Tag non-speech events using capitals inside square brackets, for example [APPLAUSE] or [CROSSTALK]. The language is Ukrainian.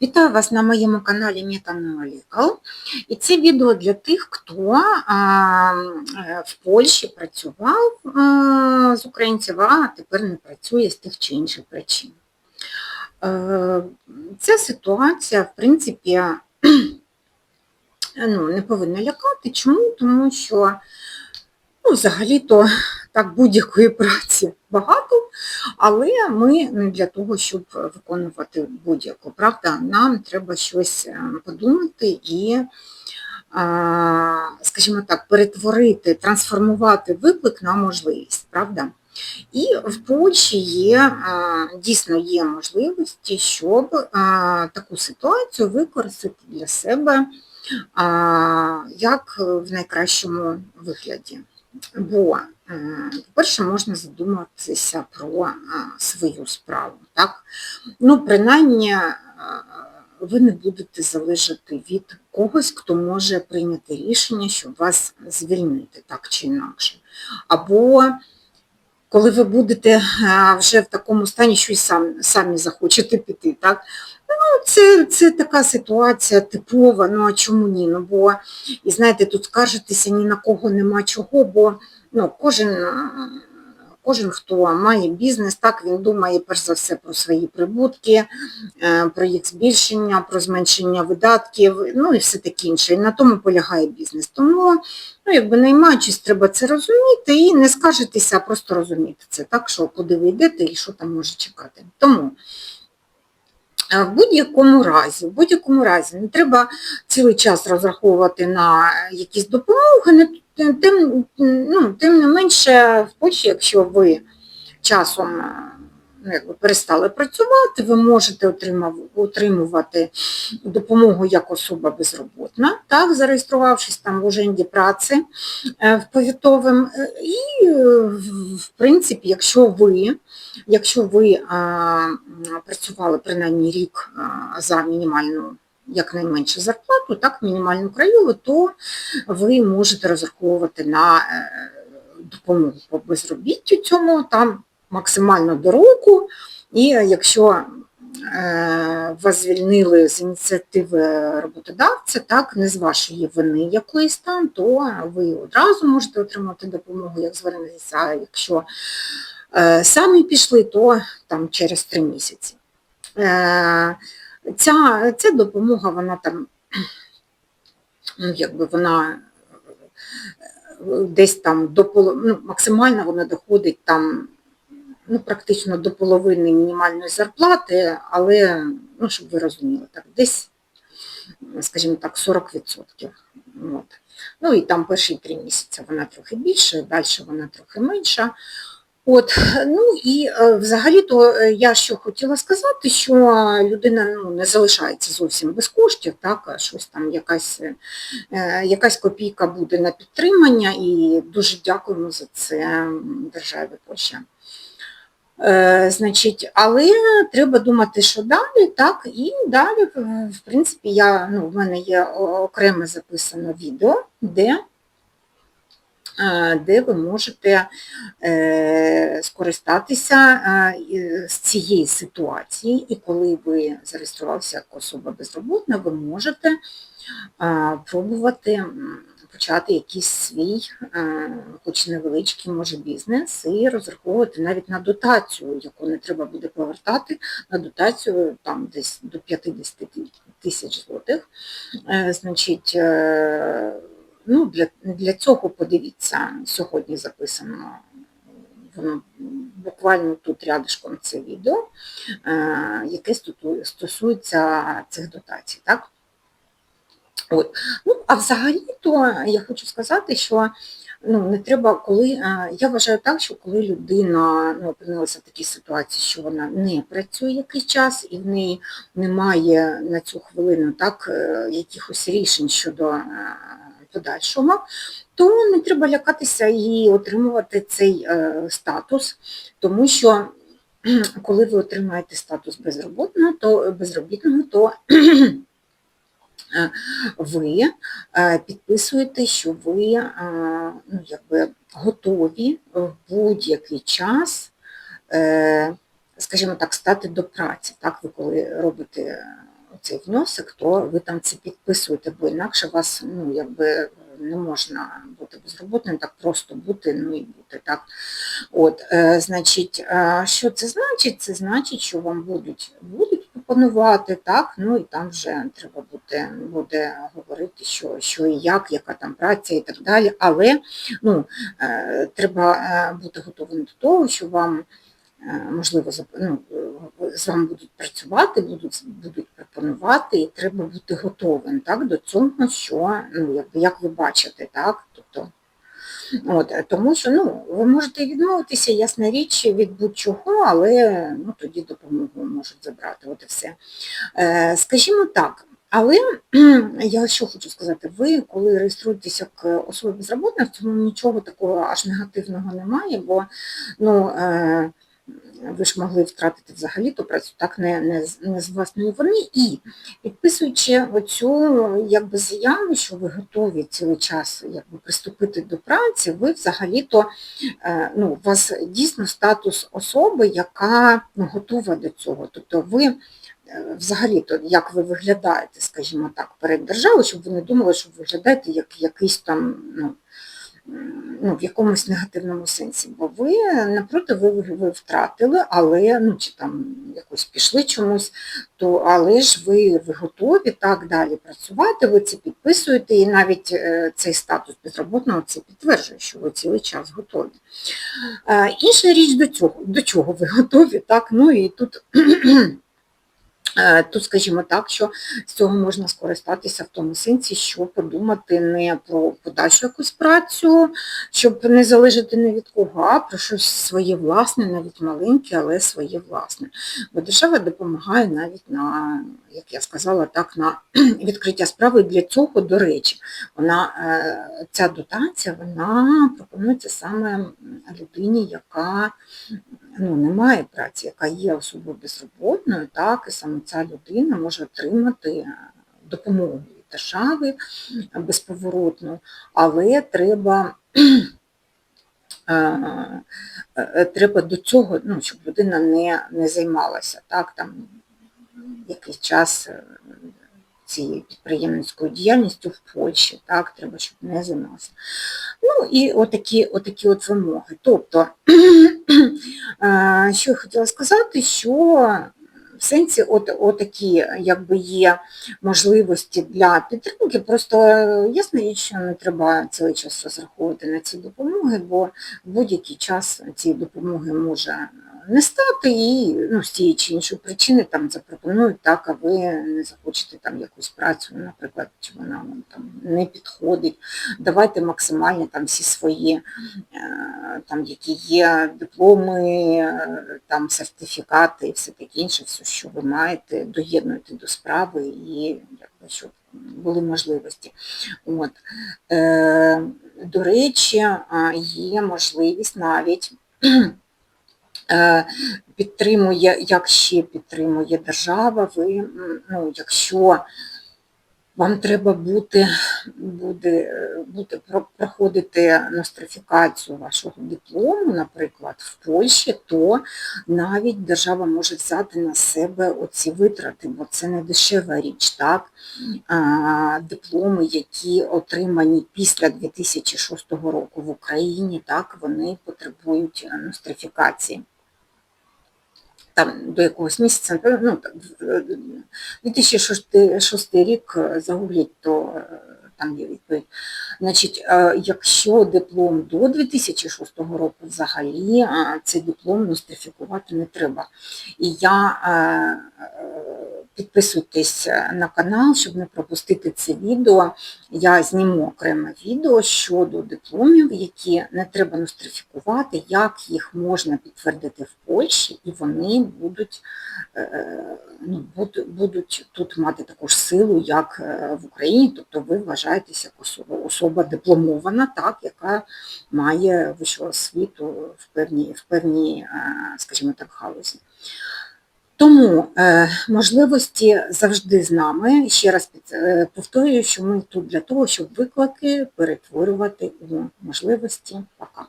Вітаю вас на моєму каналі Метанолекал. І це відео для тих, хто е, в Польщі працював а, з українців, а тепер не працює з тих чи інших причин. Е, Ця ситуація, в принципі, [CLEARS THROAT] ну, не повинна лякати. Чому? Тому що ну, взагалі-то так будь-якої праці багато, але ми не для того, щоб виконувати будь-яку. Правда, нам треба щось е, подумати і, скажімо так, перетворити, трансформувати виклик на можливість, правда? І в Польщі є дійсно є можливості, щоб таку ситуацію використати для себе як в найкращому вигляді. Бо, е, по-перше, можна задуматися про свою справу. Так? Ну, принаймні, ви не будете залежати від когось, хто може прийняти рішення, щоб вас звільнити так чи інакше. Або коли ви будете вже в такому стані, що й сам, самі захочете піти. Так? Ну, це, це така ситуація типова, ну а чому ні? Ну, бо, і знаєте, тут скаржитися ні на кого нема чого, бо ну, кожен, кожен, хто має бізнес, так, він думає перш за все про свої прибутки, е, про їх збільшення, про зменшення видатків, ну і все таке інше. І на тому полягає бізнес. Тому, ну, якби наймаючись, треба це розуміти і не скаржитися, а просто розуміти це, так, що куди ви йдете і що там може чекати. Тому. В будь-якому разі, в будь-якому разі не треба цілий час розраховувати на якісь допомоги, тим, ну, тим не менше, в Польщі, якщо ви часом ну, якби перестали працювати, ви можете отримувати допомогу як особа безроботна, так, зареєструвавшись там в уженді праці е, в повітовим. І, в принципі, якщо ви якщо ви а, працювали принаймні рік а, за мінімальну якнайменше зарплату, так, мінімальну краєву, то ви можете розраховувати на е, допомогу по безробіттю цьому там максимально до року. І якщо е, вас звільнили з ініціативи роботодавця, так, не з вашої вини якоїсь там, то ви одразу можете отримати допомогу, як звернетися, а якщо е, самі пішли, то там через три місяці. Е, Ця ця допомога, вона там, ну, якби вона десь там до ну, максимально вона доходить там ну, практично до половини мінімальної зарплати, але, ну, щоб ви розуміли, так, десь, скажімо так, 40%. От. Ну і там перші три місяці вона трохи більше, далі вона трохи менша. От, ну і е, взагалі-то е, я що хотіла сказати, що людина ну, не залишається зовсім без коштів, так, щось там якась е, якась копійка буде на підтримання, і дуже дякуємо за це державі Польща. Е, значить, Але треба думати, що далі, так, і далі, в принципі, я, ну, в мене є окреме записано відео, де де ви можете е, скористатися е, з цієї ситуації, і коли ви зареєструвалися як особа безробітна, ви можете пробувати почати якийсь свій, хоч невеличкий, може, бізнес, і розраховувати навіть на дотацію, яку не треба буде повертати, на дотацію там десь до 50 тисяч злотих. Е, значить, Ну, Для для цього подивіться, сьогодні записано воно буквально тут рядишком це відео, е, яке стосується цих дотацій. Так? От. Ну, А взагалі-то я хочу сказати, що ну, не треба, коли, е, я вважаю так, що коли людина ну, опинилася в такій ситуації, що вона не працює якийсь час і в неї немає на цю хвилину так, е, якихось рішень щодо подальшому, то не треба лякатися і отримувати цей е, статус, тому що коли ви отримаєте статус безробітного, то безробітного, то ви е, підписуєте, що ви е, ну, якби, готові в будь-який час, скажімо так, стати до праці. Так, Ви коли робите цей внесок, то ви там це підписуєте, бо інакше вас ну, якби не можна бути безробітним, так просто бути, ну і бути. так. От, е, Значить, е, що це значить? Це значить, що вам будуть будуть пропонувати, так, ну і там вже треба буде, буде говорити, що що і як, яка там праця і так далі. Але ну, е, треба е, бути готовим до того, що вам. Е, можливо, ну, з вами будуть працювати, будуть будуть пропонувати, і треба бути готовим так, до цього, що ну, якби, як ви бачите, так, тобто, от, тому що ну, ви можете відмовитися, ясна річ, від будь-чого, але ну, тоді допомогу можуть забрати. От і все. Е, Скажімо так. Але [CLEARS THROAT] я що хочу сказати, ви, коли реєструєтеся як особа безробітна, в цьому нічого такого аж негативного немає, бо ну, е, ви ж могли втратити взагалі ту працю, так не не, не з власної вини. І підписуючи оцю якби, заяву, що ви готові цілий час якби, приступити до праці, ви взагалі-то е, ну, у вас дійсно статус особи, яка ну, готова до цього. Тобто ви е, взагалі-то, як ви виглядаєте, скажімо так, перед державою, щоб ви не думали, що ви виглядаєте як якийсь там. ну, ну, в якомусь негативному сенсі, бо ви напроти ви, ви втратили, але ну, чи там якось пішли чомусь, то але ж ви ви готові так далі працювати, ви це підписуєте, і навіть е, цей статус безробітного це підтверджує, що ви цілий час готові. Е, інша річ до цього, до чого ви готові, так, ну і тут. Е, тут, скажімо так, що з цього можна скористатися в тому сенсі, що подумати не про подальшу якусь працю, щоб не залежати ні від кого, а про щось своє власне, навіть маленьке, але своє власне. Бо держава допомагає навіть на, як я сказала, так, на [CLEARS THROAT] відкриття справи для цього, до речі, вона, е, ця дотація вона пропонується саме людині, яка ну, немає праці, яка є особою безробітною, так, і саме ця людина може отримати е, допомогу від держави безповоротну, але треба е, е, треба до цього, ну, щоб людина не не займалася так, там, якийсь час цією підприємницькою діяльністю в Польщі, так, треба, щоб не займався. Ну і отакі отакі от вимоги. Тобто, [CLEARS THROAT] що я хотіла сказати, що в сенсі от, отакі якби є можливості для підтримки, просто ясно річ, що не треба цілий час розраховувати на ці допомоги, бо будь-який час цієї допомоги може не стати і ну, з тієї чи іншої причини там запропонують так, а ви не захочете там якусь працю, наприклад, чи вона вам там не підходить. Давайте максимально там всі свої, е, там які є дипломи, там сертифікати і все таке інше, все, що ви маєте, доєднуйте до справи і якби, щоб були можливості. От. Е, До речі, є можливість навіть. Е, підтримує, як ще підтримує держава, ви, ну, якщо вам треба бути, буде, буде проходити нострифікацію вашого диплому, наприклад, в Польщі, то навіть держава може взяти на себе оці витрати, бо це не дешева річ. так? А, Дипломи, які отримані після 2006 року в Україні, так, вони потребують нострифікації там до якогось місяця, ну, 2006 рік е, загугліть, то е, там є відповідь. Значить, е, якщо диплом до 2006 року взагалі цей диплом нострифікувати не треба. І я Підписуйтесь на канал, щоб не пропустити це відео. Я зніму окреме відео щодо дипломів, які не треба нострифікувати, як їх можна підтвердити в Польщі, і вони будуть е, ну, будуть тут мати таку ж силу, як е, в Україні, тобто ви вважаєтеся як особа, особа дипломована, так, яка має вищу освіту в певній, в певній, е, скажімо так, галузі. Тому е, можливості завжди з нами. Ще раз е, повторюю, що ми тут для того, щоб виклики перетворювати у можливості. Пока.